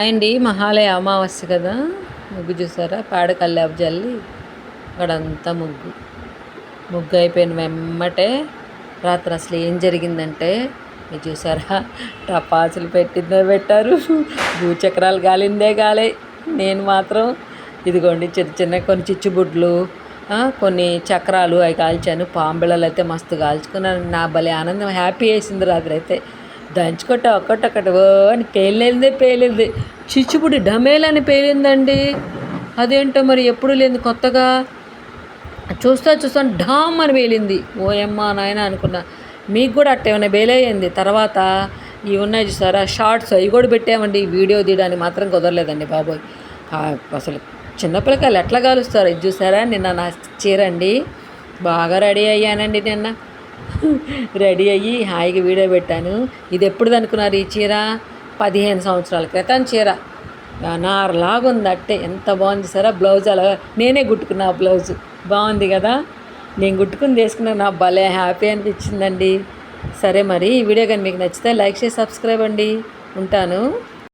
అండి మహాలయ అమావాస్య కదా? ముగ్గు చూసారా? పేడ కల్లాపు జల్లి అక్కడంతా ముగ్గు. ముగ్గు అయిపోయిన వెమ్మటే రాత్రి అసలు ఏం జరిగిందంటే మీరు చూసారా? టపాసులు పెట్టిందే పెట్టారు. భూచక్రాలు గాలిందే గాలే. నేను మాత్రం ఇదిగోండి చిన్న చిన్న కొన్ని చిచ్చుబుడ్లు కొన్ని చక్రాలు అవి కాల్చాను. పాంబిళ్ళలు అయితే మస్తు కాల్చుకున్నాను. నా భలే ఆనందం హ్యాపీ వేసింది రాత్రి అయితే. దంచుకొట్ట ఒక్కటొక్కటి ఓ అని పేలేదే పేలింది. డమేల్ డమేలని పేలిందండి. అదేంటో మరి ఎప్పుడు లేదు కొత్తగా. చూస్తా చూస్తా ఢామ్ అని వేలింది ఓయమ్మ నాయన అనుకున్నా. మీకు కూడా అట్ట ఏమైనా వేలేయండి తర్వాత ఇవి ఉన్నాయి చూసారా? షార్ట్స్ అవి కూడా పెట్టామండి. వీడియో తీయడానికి మాత్రం కుదరలేదండి బాబోయ్. అసలు చిన్నపిల్లకాయలు ఎట్లా కాలుస్తారు? ఇది చూసారా? నిన్న నా చీరండి బాగా రెడీ అయ్యానండి నిన్న. రెడీ అయ్యి హాయిగా వీడియో పెట్టాను. ఇది ఎప్పుడు అనుకున్నారు ఈ చీర? పదిహేను సంవత్సరాల క్రితం చీర. నారలాగుంది అట్టే. ఎంత బాగుంది సరే బ్లౌజ్ అలా నేనే కుట్టుకున్నా బ్లౌజ్. బాగుంది కదా? నేను కుట్టుకుని తీసుకున్నా నా భలే హ్యాపీ అనిపించిందండి. సరే మరి ఈ వీడియో కానీ మీకు నచ్చితే లైక్ చేసి సబ్స్క్రైబ్ అండి. ఉంటాను.